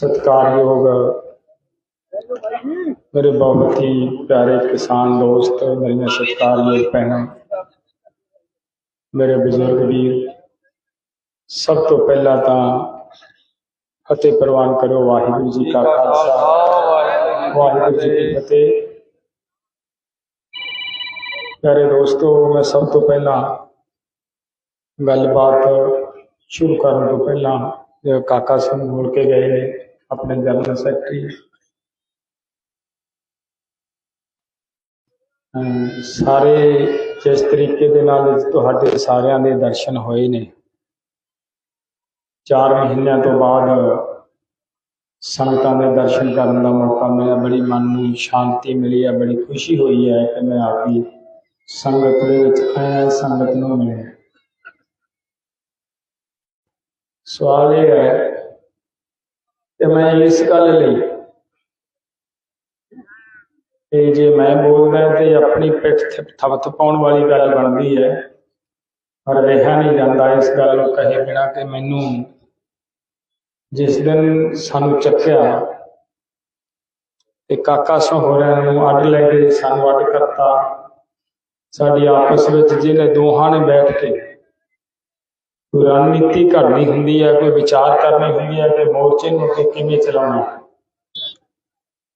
ਸਤਿਕਾਰਯੋਗ ਮੇਰੇ ਬਹੁਤ ਹੀ ਪਿਆਰੇ ਕਿਸਾਨ ਦੋਸਤ ਮੇਰੀਆਂ ਸਤਿਕਾਰਯੋਗ ਭੈਣਾਂ ਮੇਰੇ ਬਜ਼ੁਰਗ ਵੀਰ ਸਭ ਤੋਂ ਪਹਿਲਾਂ ਤਾਂ ਫਤਿਹ ਪ੍ਰਵਾਨ ਕਰੋ ਵਾਹਿਗੁਰੂ ਜੀ ਕਾ ਖਾਲਸਾ ਵਾਹਿਗੁਰੂ ਜੀ ਕੀ ਫਤਿਹ ਪਿਆਰੇ ਦੋਸਤੋ ਮੈਂ ਸਭ ਤੋਂ ਪਹਿਲਾਂ ਗੱਲਬਾਤ ਸ਼ੁਰੂ ਕਰਨ ਤੋਂ ਪਹਿਲਾਂ ਜੋ ਕਾਕਾ ਸਿੰਘ ਮੁੜ ਕੇ ਗਏ ਨੇ ਆਪਣੇ ਜਨਰਲ ਸੈਕਟਰੀ। ਸਾਰੇ ਜਿਸ ਤਰੀਕੇ ਦੇ ਨਾਲ ਤੁਹਾਡੇ ਸਾਰਿਆਂ ਦੇ ਦਰਸ਼ਨ ਹੋਏ ਨੇ 4 ਮਹੀਨਿਆਂ ਤੋਂ ਬਾਅਦ ਸੰਗਤਾਂ ਦੇ ਦਰਸ਼ਨ ਕਰਨ ਦਾ ਮੌਕਾ ਮਿਲਿਆ, ਬੜੀ ਮਨ ਨੂੰ ਸ਼ਾਂਤੀ ਮਿਲੀ ਹੈ, ਬੜੀ ਖੁਸ਼ੀ ਹੋਈ ਹੈ ਕਿ ਮੈਂ ਆਪਦੀ ਸੰਗਤ ਦੇ ਵਿੱਚ ਆਇਆ ਸੰਗਤ ਨੂੰ ਮਿਲਿਆ। ਸਵਾਲ ਇਹ ਹੈ ਕਿ ਮੈਂ ਇਸ ਗੱਲ ਲਈ ਇਹ ਜੇ ਮੈਂ ਬੋਲਦਾ ਤੇ ਆਪਣੀ ਪਿੱਠ ਤੇ ਥਪਥ ਪਾਉਣ ਵਾਲੀ ਗੱਲ ਬਣਦੀ ਹੈ, ਪਰ ਰਿਹਾ ਨਹੀਂ ਜਾਂਦਾ ਇਸ ਗੱਲ ਨੂੰ ਕਹੇ ਬਿਨਾ ਕਿ ਮੈਨੂੰ ਜਿਸ ਦਿਨ ਸਾਨੂੰ ਚੱਕਿਆ ਤੇ ਕਾਕਾ ਸਹੋਰਿਆਂ ਨੂੰ ਅੱਡ ਲੈ ਕੇ ਸਾਨੂੰ ਅੱਡ ਕਰਤਾ, ਸਾਡੀ ਆਪਸ ਵਿੱਚ ਜਿਹਨੇ ਦੋਹਾਂ ਨੇ ਬੈਠ ਕੇ ਕੋਈ ਰਣਨੀਤੀ ਘੜਨੀ ਹੁੰਦੀ ਹੈ ਕੋਈ ਵਿਚਾਰ ਕਰਨੀ ਹੁੰਦੀ ਹੈ ਕਿ ਮੋਰਚੇ ਨੂੰ ਅੱਗੇ ਕਿਵੇਂ ਚਲਾਉਣਾ।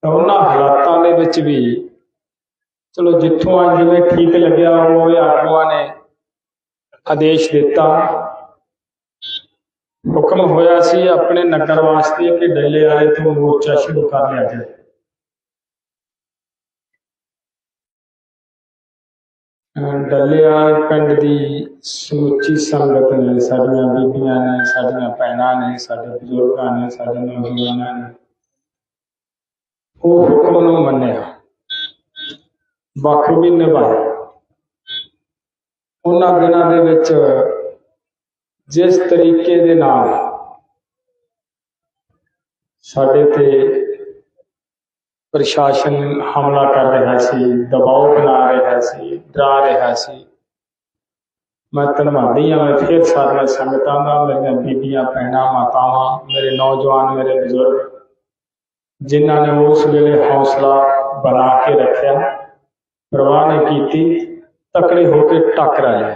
ਤਾਂ ਉਹਨਾਂ ਹਾਲਾਤਾਂ ਦੇ ਵਿੱਚ ਵੀ, ਚਲੋ ਜਿੱਥੋਂ ਆ ਜਿਵੇਂ ਠੀਕ ਲੱਗਿਆ, ਉਹ ਆਗੂਆਂ ਨੇ ਆਦੇਸ਼ ਦਿੱਤਾ। ਹੁਕਮ ਹੋਇਆ ਸੀ ਆਪਣੇ ਨਗਰ ਵਾਸਤੇ ਕਿ ਡੱਲੇ ਵਾਲੇ ਤੋਂ ਮੋਰਚਾ ਸ਼ੁਰੂ ਕਰ ਲਿਆ ਜਾਏ। ਅਹ ਪਿੰਡ ਦੀ ਸਮੁੱਚੀ ਸੰਗਤ ਨੇ, ਸਾਡੀਆਂ ਬੀਬੀਆਂ ਨੇ, ਸਾਡੀਆਂ ਭੈਣਾਂ ਨੇ, ਸਾਡੇ ਬਜ਼ੁਰਗਾਂ ਨੇ, ਸਾਡੇ ਨੌਜਵਾਨਾਂ ਨੇ ਉਹ ਹੁਕਮ ਨੂੰ ਮੰਨਿਆ। ਬਾਖੂਬੀ ਨਿਭਾਇਆ। ਉਹਨਾਂ ਦਿਨਾਂ ਦੇ ਵਿੱਚ ਜਿਸ ਤਰੀਕੇ ਦੇ ਨਾਲ ਸਾਡੇ ਤੇ ਪ੍ਰਸ਼ਾਸਨ ਹਮਲਾ ਕਰ ਰਿਹਾ ਸੀ ਦਬਾਅ ਬਣਾ ਰਿਹਾ ਸੀ, ਡਰਾ ਰਿਹਾ ਸੀ। ਮੈਂ ਧੰਨਵਾਦੀ ਹਾਂ, ਮੈਂ ਫਿਰ ਸਾਰੀਆਂ ਸੰਗਤਾਂ ਦਾ, ਮੇਰੀਆਂ ਬੀਬੀਆਂ, ਭੈਣਾਂ, ਮਾਤਾਵਾਂ, ਮੇਰੇ ਨੌਜਵਾਨ, ਮੇਰੇ ਬਜ਼ੁਰਗ, ਜਿਨ੍ਹਾਂ ਨੇ ਉਸ ਵੇਲੇ ਹੌਸਲਾ ਬਣਾ ਕੇ ਰੱਖਿਆ, ਪਰਵਾਹ ਨਹੀਂ ਕੀਤੀ, ਤਕੜੇ ਹੋ ਕੇ ਟੱਕਰਾਇਆ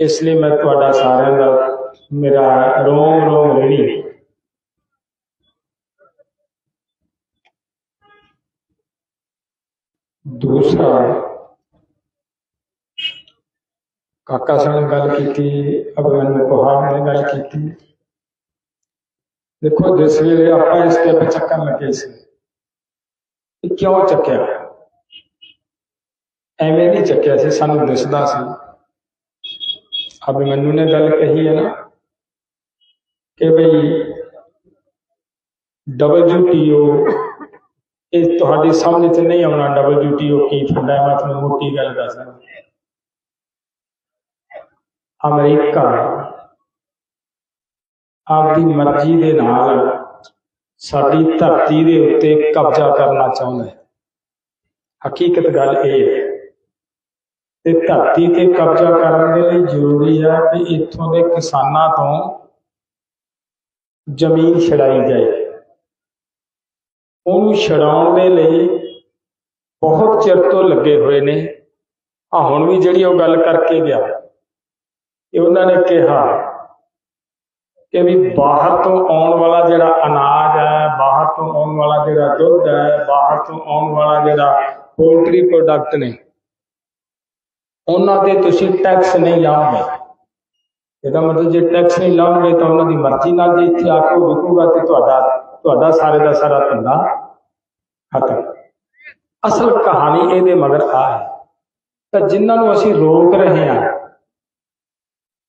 ਇਸ ਲਈ ਮੈਂ ਤੁਹਾਡਾ ਸਾਰਿਆਂ ਦਾ ਮੇਰਾ ਰੋਮ ਰੋਮ ਰੇੜੀ ਦੂਸਰਾ ਕਾਕਾ ਸਿੰਘ ਨੇ ਗੱਲ ਕੀਤੀ ਅਭਿਮਨੂ ਕੋਹਾਰ ਨੇ ਗੱਲ ਕੀਤੀ ਦੇਖੋ ਜਿਸ ਵੇਲੇ ਆਪਾਂ ਇਸ ਤੇ ਚੱਕਣ ਲੱਗੇ ਸੀ ਇਹ ਕਿਉਂ ਚੱਕਿਆ ਐਵੇਂ ਨਹੀਂ ਚੱਕਿਆ ਸੀ ਸਾਨੂੰ ਦਿਸਦਾ ਸੀ ਅਭਿਮਨੂ ਨੇ ਗੱਲ ਕਹੀ ਹੈ ਨਾ ਕਿ ਬਈ WTO ਇਹ ਤੁਹਾਡੀ ਸਮਝ ਤੇ ਨਹੀਂ ਆਉਣਾ ਡਬਲ ਡਿਊਟੀ WTO ਕੀ ਹੁੰਦਾ ਮੈਂ ਤੁਹਾਨੂੰ ਮੋਟੀ ਗੱਲ ਦੱਸਦਾ ਅਮਰੀਕਾ ਆਪਦੀ ਮਰਜ਼ੀ ਦੇ ਨਾਲ ਸਾਡੀ ਧਰਤੀ ਦੇ ਉੱਤੇ ਕਬਜ਼ਾ ਕਰਨਾ ਚਾਹੁੰਦਾ ਹੈ। ਹਕੀਕਤ ਗੱਲ ਇਹ ਹੈ ਤੇ ਧਰਤੀ ਤੇ ਕਬਜ਼ਾ ਕਰਨ ਦੇ ਲਈ ਜ਼ਰੂਰੀ ਹੈ ਕਿ ਇੱਥੋਂ ਦੇ ਕਿਸਾਨਾਂ ਤੋਂ ਜ਼ਮੀਨ ਛੜਾਈ ਜਾਏ। ਉਹਨੂੰ ਛਡਾਉਣ ਦੇ ਲਈ ਬਹੁਤ ਚਿਰ ਤੋਂ ਲੱਗੇ ਹੋਏ ਨੇ। ਆ ਹੁਣ ਵੀ ਜਿਹੜੀ ਉਹ ਗੱਲ ਕਰਕੇ ਗਿਆ, ਇਹ ਉਹਨਾਂ ਨੇ ਕਿਹਾ ਕਿ ਵੀ ਬਾਹਰ ਤੋਂ ਆਉਣ ਵਾਲਾ ਜਿਹੜਾ ਅਨਾਜ ਹੈ, ਬਾਹਰ ਤੋਂ ਆਉਣ ਵਾਲਾ ਜਿਹੜਾ ਦੁੱਧ ਹੈ, ਬਾਹਰ ਤੋਂ ਆਉਣ ਵਾਲਾ ਜਿਹੜਾ ਪੋਲਟਰੀ ਪ੍ਰੋਡਕਟ ਨੇ, ਉਹਨਾਂ ਤੇ ਤੁਸੀਂ ਟੈਕਸ ਨਹੀਂ ਲਾਓਗੇ ਇਹਦਾ ਮਤਲਬ ਜੇ ਟੈਕਸ ਨਹੀਂ ਲਾਓਗੇ ਤਾਂ ਉਹਨਾਂ ਦੀ ਮਰਜ਼ੀ ਨਾਲ ਜੇ ਇੱਥੇ ਆ ਕੇ ਉਹ ਵਿਕੂਗਾ ਤੇ ਤੁਹਾਡਾ ਤੁਹਾਡਾ ਸਾਰੇ ਦਾ ਸਾਰਾ ਧੰਦਾ ਖਤਮ। ਅਸਲ ਕਹਾਣੀ ਇਹਦੇ ਮਗਰ ਆ ਹੈ ਤਾਂ ਜਿਨ੍ਹਾਂ ਨੂੰ ਅਸੀਂ ਰੋਕ ਰਹੇ ਹਾਂ,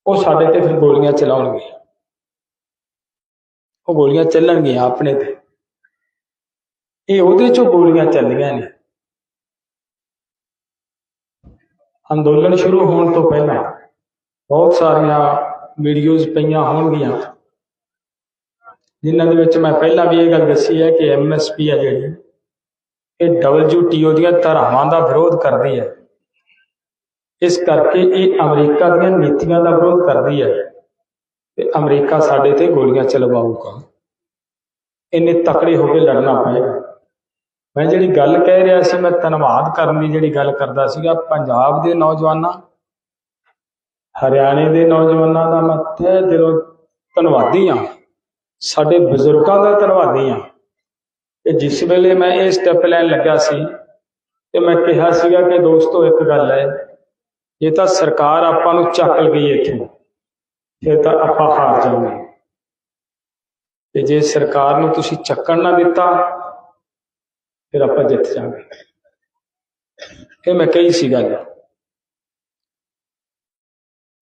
ਉਹ ਸਾਡੇ ਤੇ ਫਿਰ ਗੋਲੀਆਂ ਚਲਾਉਣਗੇ। ਉਹ ਗੋਲੀਆਂ ਚੱਲਣਗੀਆਂ ਆਪਣੇ ਤੇ। ਇਹ ਉਹਦੇ ਚੋਂ ਗੋਲੀਆਂ ਚੱਲੀਆਂ ਨੇ। ਅੰਦੋਲਨ ਸ਼ੁਰੂ ਹੋਣ ਤੋਂ ਪਹਿਲਾਂ ਬਹੁਤ ਸਾਰੀਆਂ ਵੀਡੀਓਜ਼ ਪਈਆਂ ਹੋਣਗੀਆਂ। ਜਿਨ੍ਹਾਂ ਦੇ ਵਿੱਚ ਮੈਂ ਪਹਿਲਾਂ ਵੀ ਇਹ ਗੱਲ ਦੱਸੀ ਹੈ ਕਿ ਐਮਐਸਪੀ ਹੈ ਜਿਹੜੀ, ਇਹ WTO ਦੀਆਂ ਧਾਰਾਵਾਂ ਦਾ ਵਿਰੋਧ ਕਰਦੀ ਹੈ। ਇਸ ਕਰਕੇ ਇਹ ਅਮਰੀਕਾ ਦੀਆਂ ਨੀਤੀਆਂ ਦਾ ਵਿਰੋਧ ਕਰਦੀ ਹੈ ਤੇ ਅਮਰੀਕਾ ਸਾਡੇ ਤੇ ਗੋਲੀਆਂ ਚਲਵਾਊਗਾ ਇੰਨੇ ਤਕੜੇ ਹੋ ਕੇ ਲੜਨਾ ਪਏਗਾ। ਮੈਂ ਜਿਹੜੀ ਗੱਲ ਕਹਿ ਰਿਹਾ ਸੀ, ਮੈਂ ਧੰਨਵਾਦ ਕਰਨ ਦੀ ਜਿਹੜੀ ਗੱਲ ਕਰਦਾ ਸੀਗਾ, ਪੰਜਾਬ ਦੇ ਨੌਜਵਾਨਾਂ, ਹਰਿਆਣੇ ਦੇ ਨੌਜਵਾਨਾਂ ਦਾ ਮੈਂ ਤਹਿ ਦਿਲੋਂ ਧੰਨਵਾਦੀ ਹਾਂ। ਸਾਡੇ ਬਜ਼ੁਰਗਾਂ ਦਾ ਧੰਨਵਾਦੀ ਹਾਂ। ਕਿ ਜਿਸ ਵੇਲੇ ਮੈਂ ਇਹ ਸਟੈਪ ਲੈਣ ਲੱਗਾ ਸੀ, ਤੇ ਮੈਂ ਕਿਹਾ ਸੀਗਾ ਕਿ ਦੋਸਤੋ, ਇੱਕ ਗੱਲ ਹੈ, ਜੇ ਤਾਂ ਸਰਕਾਰ ਆਪਾਂ ਨੂੰ ਚੱਕ ਗਈ ਇੱਥੇ, ਫਿਰ ਤਾਂ ਆਪਾਂ ਹਾਰ ਜਾਵਾਂਗੇ। ਤੇ ਜੇ ਸਰਕਾਰ ਨੂੰ ਤੁਸੀਂ ਚੱਕਣ ਨਾ ਦਿੱਤਾ, ਫਿਰ ਆਪਾਂ ਜਿੱਤ ਜਾਵਾਂਗੇ। ਇਹ ਮੈਂ ਕਹੀ ਸੀ ਗੱਲ।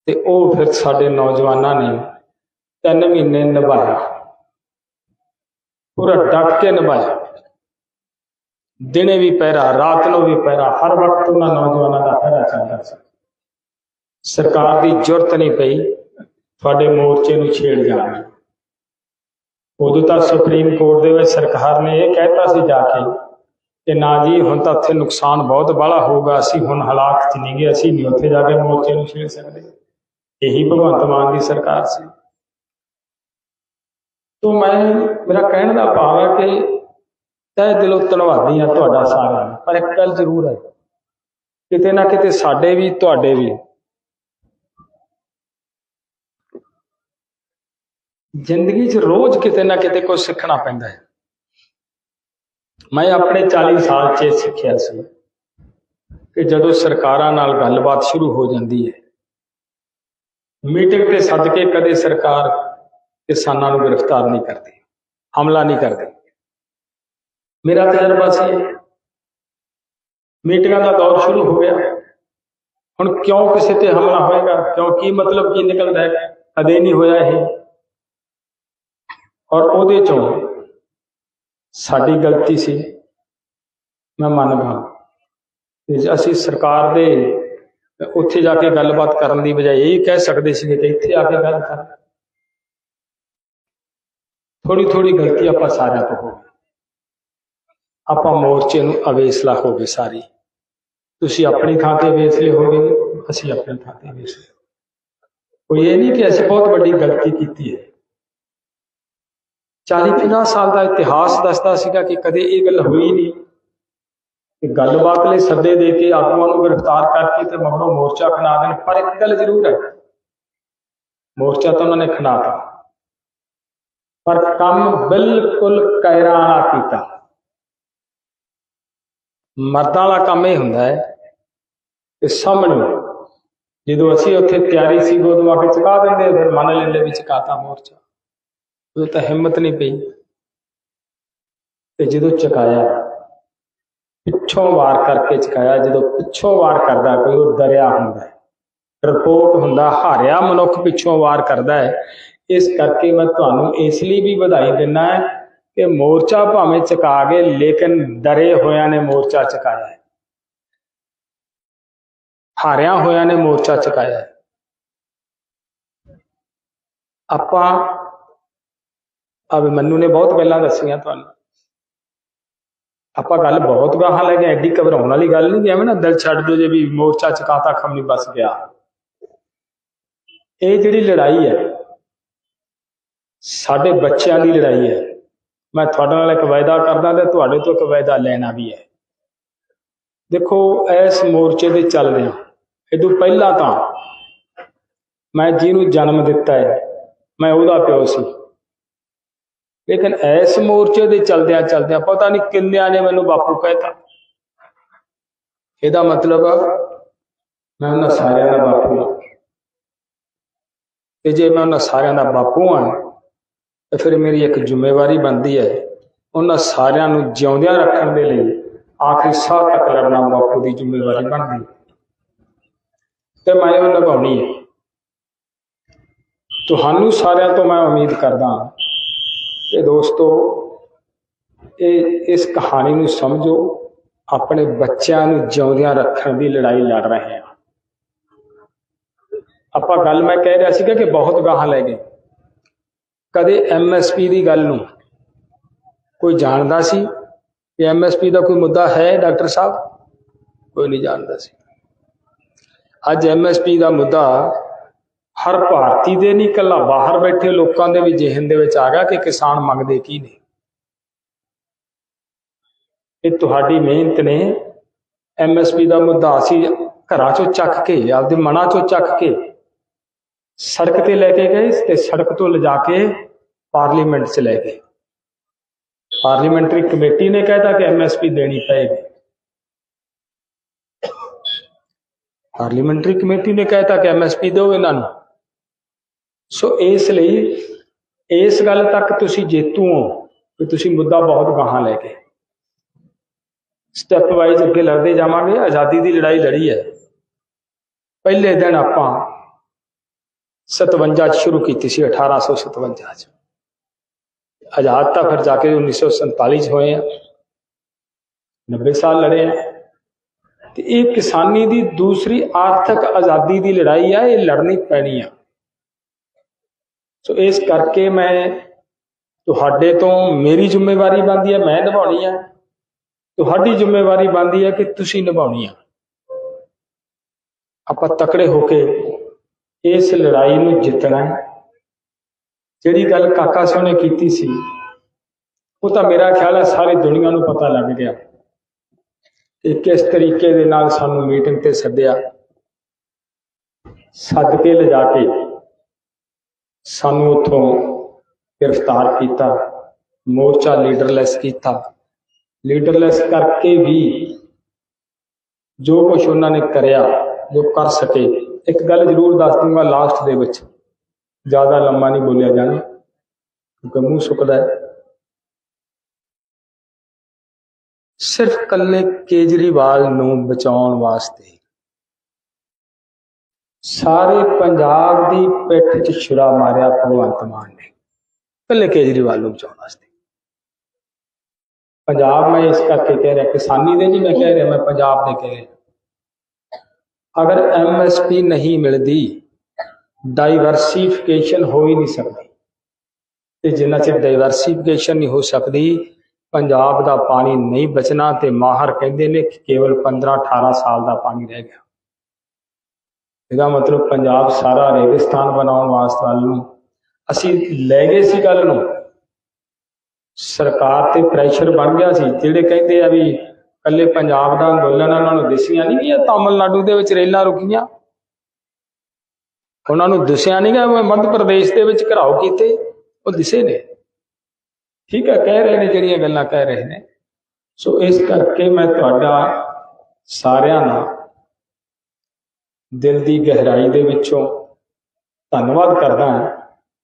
ਤੇ ਉਹ ਫਿਰ ਸਾਡੇ ਨੌਜਵਾਨਾਂ ਨੇ ਤਿੰਨ ਮਹੀਨੇ ਨਿਭਾਇਆ ਪੂਰਾ ਡਟ ਕੇ ਨਿਭਾਇਆ ਦਿਨੇ ਵੀ ਪਹਿਰਾ, ਰਾਤ ਨੂੰ ਵੀ ਪਹਿਰਾ, ਹਰ ਵਕਤ ਉਹਨਾਂ ਨੌਜਵਾਨਾਂ ਦਾ ਪਹਿਰਾ ਚੱਲਦਾ ਸੀ। ਸਰਕਾਰ ਦੀ ਜ਼ਰੂਰਤ ਨਹੀਂ ਪਈ ਤੁਹਾਡੇ ਮੋਰਚੇ ਨੂੰ ਛੇੜ ਜਾਣ ਦੀ। ਉਦੋਂ ਤਾਂ ਸੁਪਰੀਮ ਕੋਰਟ ਦੇ ਵਿੱਚ ਸਰਕਾਰ ਨੇ ਇਹ ਕਹਿਤਾ ਸੀ ਜਾ ਕੇ ਕਿ ਨਾ ਜੀ, ਹੁਣ ਤਾਂ ਉੱਥੇ ਨੁਕਸਾਨ ਬਹੁਤ ਬਾਹਲਾ ਹੋਊਗਾ, ਅਸੀਂ ਹੁਣ ਹਾਲਾਤ 'ਚ ਨਹੀਂ ਗਏ, ਅਸੀਂ ਨਹੀਂ ਉੱਥੇ ਜਾ ਕੇ ਮੋਰਚੇ ਨੂੰ ਛੇੜ ਸਕਦੇ। ਇਹੀ ਭਗਵੰਤ ਮਾਨ ਦੀ ਸਰਕਾਰ ਸੀ। ਤੋਂ ਮੈਂ, ਮੇਰਾ ਕਹਿਣ ਦਾ ਭਾਵ ਹੈ ਕਿ ਤਹਿ ਦਿਲੋਂ ਧੰਨਵਾਦੀ ਹਾਂ ਤੁਹਾਡਾ ਸਾਰਿਆਂ ਦਾ ਪਰ ਇੱਕ ਗੱਲ ਜ਼ਰੂਰ ਹੈ, ਕਿਤੇ ਨਾ ਕਿਤੇ ਸਾਡੇ ਵੀ, ਤੁਹਾਡੇ ਵੀ। ਜ਼ਿੰਦਗੀ 'ਚ ਰੋਜ਼ ਕਿਤੇ ਨਾ ਕਿਤੇ ਕੁਝ ਸਿੱਖਣਾ ਪੈਂਦਾ ਹੈ। ਮੈਂ ਆਪਣੇ 40 ਸਾਲ 'ਚ ਇਹ ਸਿੱਖਿਆ ਸੀ ਕਿ ਜਦੋਂ ਸਰਕਾਰਾਂ ਨਾਲ ਗੱਲਬਾਤ ਸ਼ੁਰੂ ਹੋ ਜਾਂਦੀ ਹੈ, ਮੀਟਿੰਗ ਤੇ ਸੱਦ ਕੇ ਕਦੇ ਸਰਕਾਰ ਕਿਸਾਨਾਂ ਨੂੰ ਗ੍ਰਿਫਤਾਰ ਨਹੀਂ ਕਰਦੇ, ਹਮਲਾ ਨਹੀਂ ਕਰਦੇ। ਮੇਰਾ ਤਜਰਬਾ ਸੀ, ਮੀਟਿੰਗਾਂ ਦਾ ਦੌਰ ਸ਼ੁਰੂ ਹੋ ਗਿਆ। ਹੁਣ ਕਿਉਂ ਕਿਸੇ ਤੇ ਹਮਲਾ ਹੋਏਗਾ? ਕਿਉਂ ਕੀ ਮਤਲਬ ਕੀ ਨਿਕਲਦਾ ਹੈ? ਕਦੇ ਨਹੀਂ ਹੋਇਆ ਇਹ। ਔਰ ਉਹਦੇ ਚੋਂ ਸਾਡੀ ਗਲਤੀ ਸੀ। ਮੈਂ ਮੰਨਦਾ ਤੇ ਅਸੀਂ ਸਰਕਾਰ ਦੇ ਉੱਥੇ ਜਾ ਕੇ ਗੱਲਬਾਤ ਕਰਨ ਦੀ ਬਜਾਏ ਇਹ ਕਹਿ ਸਕਦੇ ਸੀ ਕਿ ਇੱਥੇ ਆ ਕੇ ਗੱਲ ਕਰ ਥੋੜੀ ਥੋੜੀ ਗਲਤੀ ਆਪਾਂ ਸਾਰਿਆਂ ਤੋਂ ਹੋ ਗਈ। ਆਪਾਂ ਮੋਰਚੇ ਨੂੰ ਅਵੇਸਲਾ ਹੋ ਗਏ ਸਾਰੀ। ਤੁਸੀਂ ਆਪਣੀ ਥਾਂ ਤੇ ਅਵੇਸਲੇ ਹੋਗੇ ਅਸੀਂ ਆਪਣੀ ਥਾਂ ਤੇ ਅਵੇਸਲੇ ਕੋਈ ਇਹ ਨਹੀਂ ਕਿ ਅਸੀਂ ਬਹੁਤ ਵੱਡੀ ਗਲਤੀ ਕੀਤੀ ਹੈ। 40-50 ਸਾਲ ਦਾ ਇਤਿਹਾਸ ਦੱਸਦਾ ਸੀਗਾ ਕਿ ਕਦੇ ਇਹ ਗੱਲ ਹੋਈ ਨਹੀਂ ਕਿ ਗੱਲਬਾਤ ਲਈ ਸੱਦੇ ਦੇ ਕੇ ਆਗੂਆਂ ਨੂੰ ਗ੍ਰਿਫਤਾਰ ਕਰਕੇ ਤੇ ਮਗਰੋਂ ਮੋਰਚਾ ਖਣਾ ਦੇਣ। ਪਰ ਇੱਕ ਗੱਲ ਜ਼ਰੂਰ ਹੈ। ਮੋਰਚਾ ਤਾਂ ਉਹਨਾਂ ਨੇ ਖਣਾਤਾ ਪਰ ਕੰਮ ਬਿਲਕੁਲ ਕਾਇਰਾਨਾ ਕੀਤਾ। ਮਰਦਾਂ ਵਾਲਾ ਕੰਮ ਇਹ ਹੁੰਦਾ ਹੈ ਕਿ ਸਾਹਮਣੇ ਜਦੋਂ ਅਸੀਂ ਉੱਥੇ ਤਿਆਰੀ ਸੀ ਉਦੋਂ ਆ ਕੇ ਚੁਕਾ ਦਿੰਦੇ, ਫਿਰ ਮੰਨ ਲੈਂਦੇ ਵੀ ਚੁਕਾਤਾ ਮੋਰਚਾ। ਉਹ ਤਾਂ ਹਿੰਮਤ ਨਹੀਂ ਪਈ। ਤੇ ਜਦੋਂ ਚਕਾਇਆ, ਪਿੱਛੋਂ ਵਾਰ ਕਰਕੇ ਚੁਕਾਇਆ, ਜਦੋਂ ਪਿੱਛੋਂ ਵਾਰ ਕਰਦਾ, ਕੋਈ ਉਹ ਡਰਿਆ ਹੁੰਦਾ ਹੈ। ਰਿਪੋਰਟ ਹੁੰਦਾ, ਹਾਰਿਆ ਮਨੁੱਖ ਪਿੱਛੋਂ ਵਾਰ ਕਰਦਾ ਹੈ ਇਸ ਕਰਕੇ ਮੈਂ ਤੁਹਾਨੂੰ ਇਸ ਲਈ ਵੀ ਵਧਾਈ ਦਿੰਦਾ ਹੈ ਕਿ ਮੋਰਚਾ ਭਾਵੇਂ ਚੁਕਾ ਗਏ, ਲੇਕਿਨ ਡਰੇ ਹੋਇਆਂ ਨੇ ਮੋਰਚਾ ਚਕਾਇਆ ਹੈ। ਹਾਰਿਆ ਹੋਇਆਂ ਨੇ ਮੋਰਚਾ ਚੁਕਾਇਆ ਹੈ। ਆਪਾਂ ਅਬ ਮੰਨੂ ਨੇ ਬਹੁਤ ਗੱਲਾਂ ਦੱਸੀਆਂ ਤੁਹਾਨੂੰ। ਆਪਾਂ ਗੱਲ ਬਹੁਤ ਗਾਹਾਂ ਲੈ ਗਏ ਐਡੀ ਘਬਰਾਉਣ ਵਾਲੀ ਗੱਲ ਨਹੀਂ ਐਵੇਂ ਨਾ ਦਿਲ ਛੱਡ ਦਿਓ ਜੇ ਵੀ ਮੋਰਚਾ ਚਕਾਤਾ ਖਮਨੀ ਬਸ ਗਿਆ। ਇਹ ਜਿਹੜੀ ਲੜਾਈ ਹੈ ਸਾਡੇ ਬੱਚਿਆਂ ਦੀ ਲੜਾਈ ਹੈ। ਮੈਂ ਤੁਹਾਡੇ ਨਾਲ ਇੱਕ ਵਾਅਦਾ ਕਰਦਾ ਤੇ ਤੁਹਾਡੇ ਤੋਂ ਇੱਕ ਵਾਅਦਾ ਲੈਣਾ ਵੀ ਹੈ। ਦੇਖੋ ਇਸ ਮੋਰਚੇ ਦੇ ਚੱਲਦੇ ਹਾਂ ਇਦੋਂ ਪਹਿਲਾਂ ਤਾਂ ਮੈਂ ਜਿਹਨੂੰ ਜਨਮ ਦਿੱਤਾ ਹੈ ਮੈਂ ਉਹਦਾ ਪਿਓ ਸੀ। ਲੇਕਿਨ ਇਸ ਮੋਰਚੇ ਦੇ ਚਲਦਿਆਂ ਚਲਦਿਆਂ ਪਤਾ ਨਹੀਂ ਕਿੰਨਿਆਂ ਨੇ ਮੈਨੂੰ ਬਾਪੂ ਕਹਿਤਾ। ਇਹਦਾ ਮਤਲਬ ਮੈਂ ਉਹਨਾਂ ਸਾਰਿਆਂ ਦਾ ਬਾਪੂ ਹਾਂ। ਤੇ ਜੇ ਮੈਂ ਉਹਨਾਂ ਸਾਰਿਆਂ ਦਾ ਬਾਪੂ ਹਾਂ ਤਾਂ ਫਿਰ ਮੇਰੀ ਇੱਕ ਜ਼ਿੰਮੇਵਾਰੀ ਬਣਦੀ ਹੈ ਉਹਨਾਂ ਸਾਰਿਆਂ ਨੂੰ ਜਿਉਂਦਿਆਂ ਰੱਖਣ ਦੇ ਲਈ ਆਖਰੀ ਸਾਹ ਤੱਕ ਲੜਨਾ ਬਾਪੂ ਦੀ ਜ਼ਿੰਮੇਵਾਰੀ ਬਣਦੀ ਤੇ ਮੈਂ ਉਹ ਨਿਭਾਉਣੀ ਹੈ। ਤੁਹਾਨੂੰ ਸਾਰਿਆਂ ਤੋਂ ਮੈਂ ਉਮੀਦ ਕਰਦਾ ਹਾਂ ਕਿ ਦੋਸਤੋ, ਇਹ ਇਸ ਕਹਾਣੀ ਨੂੰ ਸਮਝੋ, ਆਪਣੇ ਬੱਚਿਆਂ ਨੂੰ ਜਿਉਂਦਿਆਂ ਰੱਖਣ ਦੀ ਲੜਾਈ ਲੜ ਰਹੇ ਹਾਂ। ਆਪਾਂ ਗੱਲ ਮੈਂ ਕਹਿ ਰਿਹਾ ਸੀਗਾ ਕਿ ਬਹੁਤ ਗਾਹਾਂ ਲੈ ਗਏ। ਕਦੇ ਐਮਐਸਪੀ ਦੀ ਗੱਲ ਨੂੰ ਕੋਈ ਜਾਣਦਾ ਸੀ ਕਿ ਐਮਐਸਪੀ ਦਾ ਕੋਈ ਮੁੱਦਾ ਹੈ ਡਾਕਟਰ ਸਾਹਿਬ? ਕੋਈ ਨਹੀਂ ਜਾਣਦਾ ਸੀ। ਅੱਜ ਐਮਐਸਪੀ ਦਾ ਮੁੱਦਾ ਹਰ ਭਾਰਤੀ ਦੇ ਨਹੀਂ, ਇਕੱਲਾ ਬਾਹਰ ਬੈਠੇ ਲੋਕਾਂ ਦੇ ਵੀ ਜ਼ਿਹਨ ਦੇ ਵਿੱਚ ਆ ਗਿਆ ਕਿ ਕਿਸਾਨ ਮੰਗਦੇ ਕੀ ਨੇ। ਇਹ ਤੁਹਾਡੀ ਮਿਹਨਤ ਨੇ ਐਮਐਸਪੀ ਦਾ ਮੁੱਦਾ ਅਸੀਂ ਘਰਾਂ ਚੋਂ ਚੱਕ ਕੇ, ਆਪਦੇ ਮਨਾਂ ਚੋਂ ਚੱਕ ਕੇ ਸੜਕ ਤੇ ਲੈ ਕੇ ਗਏ ਤੇ ਸੜਕ ਤੋਂ ਲਿਜਾ ਕੇ ਪਾਰਲੀਮੈਂਟ 'ਚ ਲੈ ਗਏ। ਪਾਰਲੀਮੈਂਟਰੀ ਕਮੇਟੀ ਨੇ ਕਹਿਤਾ ਕਿ ਐਮਐਸਪੀ ਦੇਣੀ ਪਏਗੀ। ਪਾਰਲੀਮੈਂਟਰੀ ਕਮੇਟੀ ਨੇ ਕਹਿਤਾ ਕਿ ਐਮਐਸਪੀ ਦਿਓ ਇਹਨਾਂ ਨੂੰ। ਸੋ ਇਸ ਲਈ, ਇਸ ਗੱਲ ਤੱਕ ਤੁਸੀਂ ਜੇਤੂ ਹੋ ਕਿ ਤੁਸੀਂ ਮੁੱਦਾ ਬਹੁਤ ਗਾਹਾਂ ਲੈ ਕੇ। ਸਟੈਪ ਵਾਈਜ਼ ਅੱਗੇ ਲੜਦੇ ਜਾਵਾਂਗੇ, ਆਜ਼ਾਦੀ ਦੀ ਲੜਾਈ ਲੜੀ ਹੈ। ਪਹਿਲੇ ਦਿਨ ਆਪਾਂ 57 ਚ ਸ਼ੁਰੂ ਕੀਤੀ ਸੀ 1857 ਚ। ਆਜ਼ਾਦ ਤਾਂ ਫਿਰ ਜਾ ਕੇ 1947 ਚ ਹੋਏ ਆ 90 ਸਾਲ ਲੜੇ ਆ ਤੇ ਇਹ ਕਿਸਾਨੀ ਦੀ ਦੂਸਰੀ ਆਰਥਿਕ ਆਜ਼ਾਦੀ ਦੀ ਲੜਾਈ ਆ ਇਹ ਲੜਨੀ ਪੈਣੀ ਆ ਸੋ ਇਸ ਕਰਕੇ ਮੈਂ ਤੁਹਾਡੇ ਤੋਂ ਮੇਰੀ ਜ਼ਿੰਮੇਵਾਰੀ ਬਣਦੀ ਹੈ ਮੈਂ ਨਿਭਾਉਣੀ ਆ ਤੁਹਾਡੀ ਜ਼ਿੰਮੇਵਾਰੀ ਬਣਦੀ ਹੈ ਕਿ ਤੁਸੀਂ ਨਿਭਾਉਣੀ ਆ ਆਪਾਂ ਤਕੜੇ ਹੋ ਕੇ ਇਸ ਲੜਾਈ ਨੂੰ ਜਿੱਤਣਾ ਹੈ ਜਿਹੜੀ ਗੱਲ ਕਾਕਾ ਸਿੰਘ ਨੇ ਕੀਤੀ ਸੀ, ਉਹ ਤਾਂ ਮੇਰਾ ਖਿਆਲ ਹੈ ਸਾਰੀ ਦੁਨੀਆ ਨੂੰ ਪਤਾ ਲੱਗ ਗਿਆ ਕਿ ਕਿਸ ਤਰੀਕੇ ਦੇ ਨਾਲ ਸਾਨੂੰ ਮੀਟਿੰਗ ਤੇ ਸੱਦਿਆ। ਸੱਦ ਕੇ ਲਿਜਾ ਕੇ ਸਾਨੂੰ ਉੱਥੋਂ ਗ੍ਰਿਫਤਾਰ ਕੀਤਾ, ਮੋਰਚਾ ਲੀਡਰਲੈਸ ਕੀਤਾ। ਲੀਡਰਲੈਸ ਕਰਕੇ ਵੀ ਜੋ ਕੁਝ ਉਹਨਾਂ ਨੇ ਕਰਿਆ, ਜੋ ਕਰ ਸਕੇ। ਇੱਕ ਗੱਲ ਜ਼ਰੂਰ ਦੱਸ ਦੂੰਗਾ ਲਾਸਟ ਦੇ ਵਿੱਚ। ਜ਼ਿਆਦਾ ਲੰਮਾ ਨਹੀਂ ਬੋਲਿਆ ਜਾਣਾ ਕਿਉਂਕਿ ਮੂੰਹ ਸੁੱਕਦਾ ਹੈ ਸਿਰਫ ਕੱਲੇ ਕੇਜਰੀਵਾਲ ਨੂੰ ਬਚਾਉਣ ਵਾਸਤੇ ਸਾਰੇ ਪੰਜਾਬ ਦੀ ਪਿੱਠ 'ਚ ਛੁਰਾ ਮਾਰਿਆ ਭਗਵੰਤ ਮਾਨ ਨੇ ਕੱਲੇ ਕੇਜਰੀਵਾਲ ਨੂੰ ਬਚਾਉਣ ਵਾਸਤੇ ਪੰਜਾਬ ਮੈਂ ਇਸ ਕਰਕੇ ਕਹਿ ਰਿਹਾ ਕਿਸਾਨੀ ਦੇ ਨਹੀਂ ਮੈਂ ਕਹਿ ਰਿਹਾ ਮੈਂ ਪੰਜਾਬ ਦੇ ਕਹਿ ਰਿਹਾ ਅਗਰ ਐਮਐਸਪੀ ਨਹੀਂ ਮਿਲਦੀ ਡਾਈਵਰਸਿਫਿਕੇਸ਼ਨ ਹੋ ਹੀ ਨਹੀਂ ਸਕਦੀ। ਤੇ ਜਿੰਨਾ ਚਿਰ ਡਾਈਵਰਸਿਫਿਕੇਸ਼ਨ ਨਹੀਂ ਹੋ ਸਕਦੀ, ਪੰਜਾਬ ਦਾ ਪਾਣੀ ਨਹੀਂ ਬਚਣਾ ਤੇ ਮਾਹਰ ਕਹਿੰਦੇ ਨੇ ਕਿ ਕੇਵਲ 15 18 ਸਾਲ ਦਾ ਪਾਣੀ ਰਹਿ ਗਿਆ। ਇਹਦਾ ਮਤਲਬ ਪੰਜਾਬ ਸਾਰਾ ਰੇਗਿਸਤਾਨ ਬਣਾਉਣ ਵਾਸਤੇ ਨੂੰ। ਅਸੀਂ ਲੈ ਗਏ ਸੀ ਗੱਲ ਨੂੰ। ਸਰਕਾਰ ਤੇ ਪ੍ਰੈਸ਼ਰ ਬਣ ਗਿਆ ਸੀ। ਜਿਹੜੇ ਕਹਿੰਦੇ ਆ ਵੀ ਕੱਲੇ ਪੰਜਾਬ ਦਾ ਅੰਦੋਲਨ ਉਹਨਾਂ ਨੂੰ ਦਿਸੀਆਂ ਨਹੀਂ ਗਈਆਂ? ਤਾਮਿਲਨਾਡੂ ਦੇ ਵਿੱਚ ਰੇਲਾਂ ਰੁਕੀਆਂ। ਉਹਨਾਂ ਨੂੰ ਦਿਸਿਆ ਨਹੀਂ ਮੈਂ ਮੱਧ ਪ੍ਰਦੇਸ਼ ਦੇ ਵਿੱਚ ਘਰਾਓ ਕੀਤੇ, ਉਹ ਦਿਸੇ ਨੇ। ਠੀਕ ਹੈ ਕਹਿ ਰਹੇ ਨੇ ਜਿਹੜੀਆਂ ਗੱਲਾਂ ਕਹਿ ਰਹੇ ਨੇ। ਸੋ ਇਸ ਕਰਕੇ ਮੈਂ ਤੁਹਾਡਾ ਸਾਰਿਆਂ ਦਾ ਦਿਲ ਦੀ ਗਹਿਰਾਈ ਦੇ ਵਿੱਚੋਂ ਧੰਨਵਾਦ ਕਰਦਾ ਹਾਂ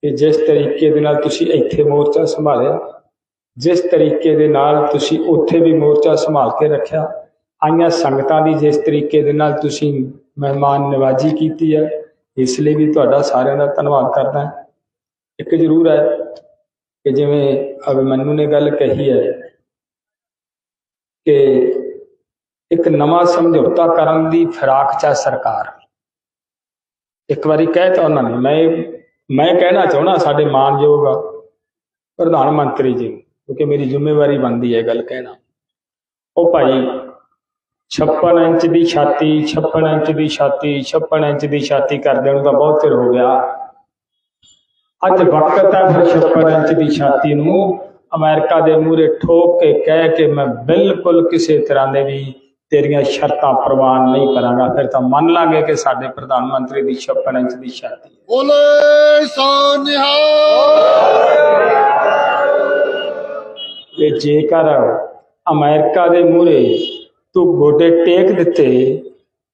ਕਿ ਜਿਸ ਤਰੀਕੇ ਦੇ ਨਾਲ ਤੁਸੀਂ ਇੱਥੇ ਮੋਰਚਾ ਸੰਭਾਲਿਆ, ਜਿਸ ਤਰੀਕੇ ਦੇ ਨਾਲ ਤੁਸੀਂ ਉੱਥੇ ਵੀ ਮੋਰਚਾ ਸੰਭਾਲ ਕੇ ਰੱਖਿਆ, ਆਈਆਂ ਸੰਗਤਾਂ ਦੀ ਜਿਸ ਤਰੀਕੇ ਦੇ ਨਾਲ ਤੁਸੀਂ ਮਹਿਮਾਨ ਨਵਾਜੀ ਕੀਤੀ ਹੈ ਇਸ ਲਈ ਵੀ ਤੁਹਾਡਾ ਸਾਰਿਆਂ ਦਾ ਧੰਨਵਾਦ ਕਰਦਾ ਇੱਕ ਜ਼ਰੂਰ ਹੈ ਕਿ ਜਿਵੇਂ ਅਭਿਮਨੂ ਨੇ ਗੱਲ ਕਹੀ ਹੈ ਕਿ ਇੱਕ ਨਵਾਂ ਸਮਝੌਤਾ ਕਰਨ ਦੀ ਫਿਰਾਕ ਚ ਸਰਕਾਰ। ਇੱਕ ਵਾਰੀ ਕਹਿ ਤਾ ਉਹਨਾਂ ਨੇ ਮੈਂ ਮੈਂ ਕਹਿਣਾ ਚਾਹੁੰਦਾ ਸਾਡੇ ਮਾਨਯੋਗ ਪ੍ਰਧਾਨ ਮੰਤਰੀ ਜੀ ਨੂੰ, ਕਿਉਂਕਿ ਮੇਰੀ ਜ਼ਿੰਮੇਵਾਰੀ ਬਣਦੀ ਹੈ ਗੱਲ ਕਹਿਣਾ। ਉਹ ਭਾਈ 56 ਇੰਚ ਦੀ ਛਾਤੀ 56 ਇੰਚ ਦੀ ਛਾਤੀ 56 ਇੰਚ ਦੀ ਛਾਤੀ ਕਰਦੇ ਨੂੰ ਤਾਂ ਬਹੁਤ ਚਿਰ ਹੋ ਗਿਆ। ਅੱਜ ਵਕਤ ਹੈ ਫਿਰ 56 ਇੰਚ ਦੀ ਛਾਤੀ ਨੂੰ ਅਮਰੀਕਾ ਦੇ ਮੂਹਰੇ ਠੋਕ ਕੇ ਕਹਿ ਕੇ ਮੈਂ ਬਿਲਕੁਲ ਕਿਸੇ ਤਰ੍ਹਾਂ ਦੇ ਵੀ ਤੇਰੀਆਂ ਸ਼ਰਤਾਂ ਪ੍ਰਵਾਨ ਨਹੀਂ ਕਰਾਂਗਾ। ਫਿਰ ਤਾਂ ਮੰਨ ਲਾਂਗੇ ਕਿ ਸਾਡੇ ਪ੍ਰਧਾਨ ਮੰਤਰੀ ਦੀ 56 ਇੰਚ ਦੀ ਛਾਤੀ ਹੈ। ਬੋਲੇ ਸੋਨਿਹਾ ਤੇ ਜੇਕਰ ਅਮਰੀਕਾ ਦੇ ਮੂਹਰੇ ਤੂੰ ਗੋਡੇ ਟੇਕ ਦਿੱਤੇ,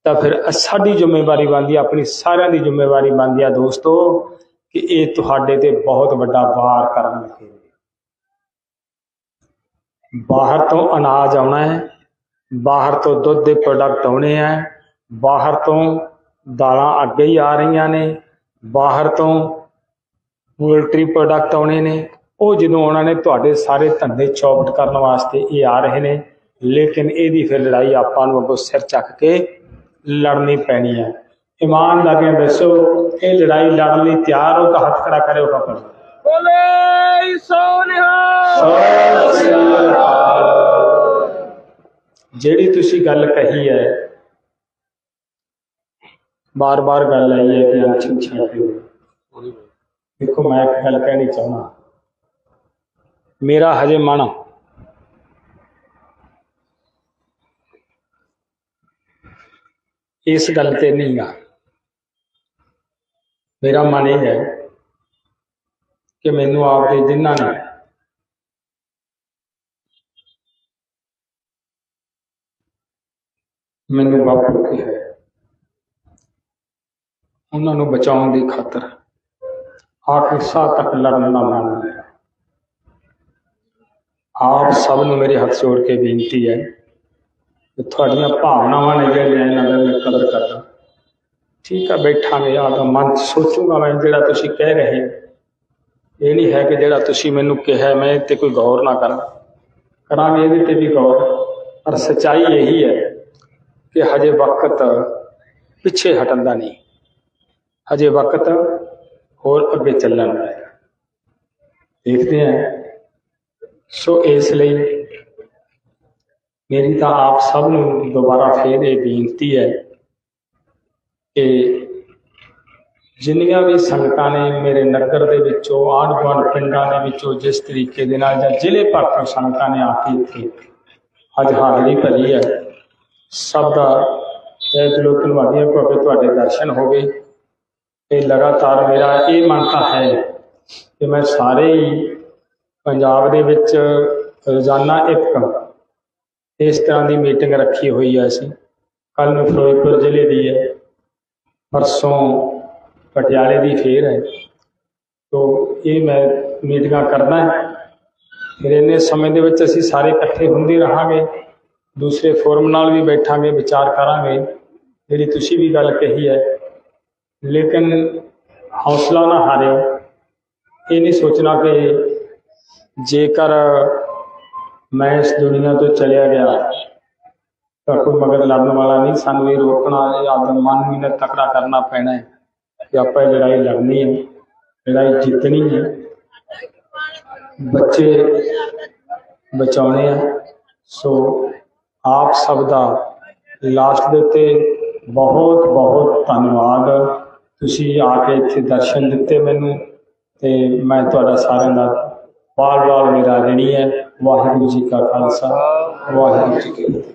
ਤਾਂ ਫਿਰ ਸਾਡੀ ਜ਼ਿੰਮੇਵਾਰੀ ਬਣਦੀ ਆਪਣੀ ਸਾਰਿਆਂ ਦੀ ਜ਼ਿੰਮੇਵਾਰੀ ਬਣਦੀ ਆ ਦੋਸਤੋ, ਕਿ ਇਹ ਤੁਹਾਡੇ ਤੇ ਬਹੁਤ ਵੱਡਾ ਵਾਰ ਕਰਨ ਲੱਗੇ ਬਾਹਰ ਤੋਂ ਅਨਾਜ ਆਉਣਾ ਹੈ, ਬਾਹਰ ਤੋਂ ਦੁੱਧ ਦੇ ਪ੍ਰੋਡਕਟ ਆਉਣੇ ਆ, ਬਾਹਰ ਤੋਂ ਦਾਲਾਂ ਅੱਗੇ ਹੀ ਆ ਰਹੀਆਂ ਨੇ, ਬਾਹਰ ਤੋਂ ਪੋਲਟਰੀ ਪ੍ਰੋਡਕਟ ਆਉਣੇ ਨੇ, ਉਹ ਜਦੋਂ ਉਹਨਾਂ ਨੇ, ਤੁਹਾਡੇ ਸਾਰੇ ਧੰਦੇ ਚੌਪਟ ਕਰਨ ਵਾਸਤੇ ਇਹ ਆ ਰਹੇ ਨੇ। ਲੇਕਿਨ ਇਹਦੀ ਫਿਰ ਲੜਾਈ ਆਪਾਂ ਨੂੰ ਅੱਗੋਂ ਸਿਰ ਚੱਕ ਕੇ ਲੜਨੀ ਪੈਣੀ ਹੈ। ਇਮਾਨਦਾਰੀਆਂ ਦੱਸੋ ਇਹ ਲੜਾਈ ਲੜਨ ਲਈ ਤਿਆਰ ਹੋ ਤਾਂ ਹੱਥ ਖੜਾ ਕਰਿਓ ਕਾਪਰ ਬੋਲੇ ਸੋਨਿਹਾ ਜਿਹੜੀ ਤੁਸੀਂ ਗੱਲ ਕਹੀ ਹੈ ਬਾਰ-ਬਾਰ ਗੱਲ ਆਈ ਹੈ ਕਿ ਅਨਸ਼ਨ ਛੱਡ ਦਿਓ ਦੇਖੋ ਮੈਂ ਇੱਕ ਗੱਲ ਕਹਿਣੀ ਚਾਹੁੰਦਾ। ਮੇਰਾ ਹਜੇ ਮਨ ਇਸ ਗੱਲ ਤੇ ਨਹੀਂ ਆ। ਮੇਰਾ ਮਨ ਇਹ ਹੈ ਕਿ ਮੈਨੂੰ ਆਪ ਦੇ ਜਿਨ੍ਹਾਂ ਨੇ ਮੈਨੂੰ ਬਾਪੂ ਕਿਹਾ ਹੈ, ਉਹਨਾਂ ਨੂੰ ਬਚਾਉਣ ਦੀ ਖਾਤਰ ਆਖਿਰ ਸਾਹ ਤੱਕ ਲੜਨ ਦਾ ਮਨ ਹੈ। ਆਪ ਸਭ ਨੂੰ ਮੇਰੇ ਹੱਥ ਜੋੜ ਕੇ ਬੇਨਤੀ ਹੈ ਕਿ ਤੁਹਾਡੀਆਂ ਭਾਵਨਾਵਾਂ ਨੇ ਜਿਹੜੀਆਂ ਇਹਨਾਂ ਦਾ ਮੈਂ ਕਦਰ ਕਰਦਾ। ਠੀਕ ਆ, ਬੈਠਾਂਗੇ ਆ ਤਾਂ ਮਨ 'ਚ। ਸੋਚੂਗਾ ਮੈਂ ਜਿਹੜਾ ਤੁਸੀਂ ਕਹਿ ਰਹੇ ਇਹ ਨਹੀਂ ਹੈ ਕਿ ਜਿਹੜਾ ਤੁਸੀਂ ਮੈਨੂੰ ਕਿਹਾ, ਮੈਂ ਇਹ ਤੇ ਕੋਈ ਗੌਰ ਨਾ ਕਰਾਂ। ਕਰਾਂਗੇ ਇਹਦੇ ਤੇ ਵੀ ਗੌਰ। ਪਰ ਸਚਾਈ ਇਹੀ ਹੈ ਕਿ ਹਜੇ ਵਕਤ ਪਿੱਛੇ ਹਟਣ ਦਾ ਨਹੀਂ। ਹਜੇ ਵਕਤ ਹੋਰ ਅੱਗੇ ਚੱਲਣ ਦਾ ਹੈ। ਦੇਖਦੇ ਹਾਂ। ਸੋ ਇਸ ਲਈ ਮੇਰੀ ਤਾਂ ਆਪ ਸਭ ਨੂੰ ਦੁਬਾਰਾ ਫੇਰ ਇਹ ਬੇਨਤੀ ਹੈ ਕਿ ਜਿੰਨੀਆਂ ਵੀ ਸੰਗਤਾਂ ਨੇ ਮੇਰੇ ਨਗਰ ਦੇ ਵਿੱਚੋਂ ਆਂਢ ਗੁਆਂਢ ਪਿੰਡਾਂ ਦੇ ਵਿੱਚੋਂ ਜਿਸ ਤਰੀਕੇ ਦੇ ਨਾਲ ਜਾਂ ਜ਼ਿਲ੍ਹੇ ਭਰ ਤੋਂ ਸੰਗਤਾਂ ਨੇ ਆ ਕੇ ਇੱਥੇ ਅੱਜ ਹਾਜ਼ਰੀ ਭਰੀ ਹੈ, ਸਭ ਦਾ ਜੈ ਦਿਲੋਂ ਧੰਨਵਾਦੀਆਂ ਭਾਵੇਂ ਤੁਹਾਡੇ ਦਰਸ਼ਨ ਹੋਵੇ ਗਏ ਤੇ ਲਗਾਤਾਰ ਮੇਰਾ ਇਹ ਮੰਨਤਾ ਹੈ ਕਿ ਮੈਂ ਸਾਰੇ ਹੀ ਪੰਜਾਬ ਦੇ ਵਿੱਚ ਰੋਜ਼ਾਨਾ ਇੱਕ ਇਸ ਤਰ੍ਹਾਂ ਦੀ ਮੀਟਿੰਗ ਰੱਖੀ ਹੋਈ ਹੈ ਅਸੀਂ। ਕੱਲ ਨੂੰ ਫਿਰੋਜ਼ਪੁਰ ਜ਼ਿਲ੍ਹੇ ਦੀ ਹੈ ਪਰਸੋਂ ਪਟਿਆਲੇ ਦੀ ਫੇਰ ਹੈ ਤੋ ਇਹ ਮੈਂ ਮੀਟਿੰਗਾਂ ਕਰਦਾ ਫਿਰ ਇੰਨੇ ਸਮੇਂ ਦੇ ਵਿੱਚ ਅਸੀਂ ਸਾਰੇ ਇਕੱਠੇ ਹੁੰਦੇ ਰਹਾਂਗੇ। ਦੂਸਰੇ ਫੋਰਮ ਨਾਲ ਵੀ ਬੈਠਾਂਗੇ, ਵਿਚਾਰ ਕਰਾਂਗੇ। ਜਿਹੜੀ ਤੁਸੀਂ ਵੀ ਗੱਲ ਕਹੀ ਹੈ। ਲੇਕਿਨ ਹੌਸਲਾ ਨਾ ਹਾਰਿਓ। ਇਹ ਨਹੀਂ ਸੋਚਣਾ ਕਿ ਜੇਕਰ ਮੈਂ ਇਸ ਦੁਨੀਆ ਤੋਂ ਚਲਿਆ ਗਿਆ। ਤਾਂ ਕੋਈ ਮਗਰ ਲੜਨ ਵਾਲਾ ਨਹੀਂ, ਸਾਨੂੰ ਇਹ ਰੋਕਣਾ, ਇਹ ਮਨ ਵੀ ਨਾ ਤਕੜਾ ਕਰਨਾ ਪੈਣਾ ਹੈ ਕਿ ਆਪਾਂ ਇਹ ਲੜਾਈ ਲੜਨੀ ਹੈ, ਲੜਾਈ ਜਿੱਤਣੀ ਹੈ। ਬੱਚੇ ਬਚਾਉਣੇ ਆ। ਸੋ ਆਪ ਸਭ ਦਾ ਲਾਸਟ ਦੇ ਉੱਤੇ ਬਹੁਤ ਬਹੁਤ ਧੰਨਵਾਦ। ਤੁਸੀਂ ਆ ਕੇ ਇੱਥੇ ਦਰਸ਼ਨ ਦਿੱਤੇ ਮੈਨੂੰ ਤੇ ਮੈਂ ਤੁਹਾਡਾ ਸਾਰਿਆਂ ਦਾ ਵਾਰ ਵਾਰ ਮੇਰਾ ਰਣੀ ਹੈ। ਵਾਹਿਗੁਰੂ ਜੀ ਕਾ ਖਾਲਸਾ ਵਾਹਿਗੁਰੂ ਜੀ ਕੀ ਫਤਿਹ।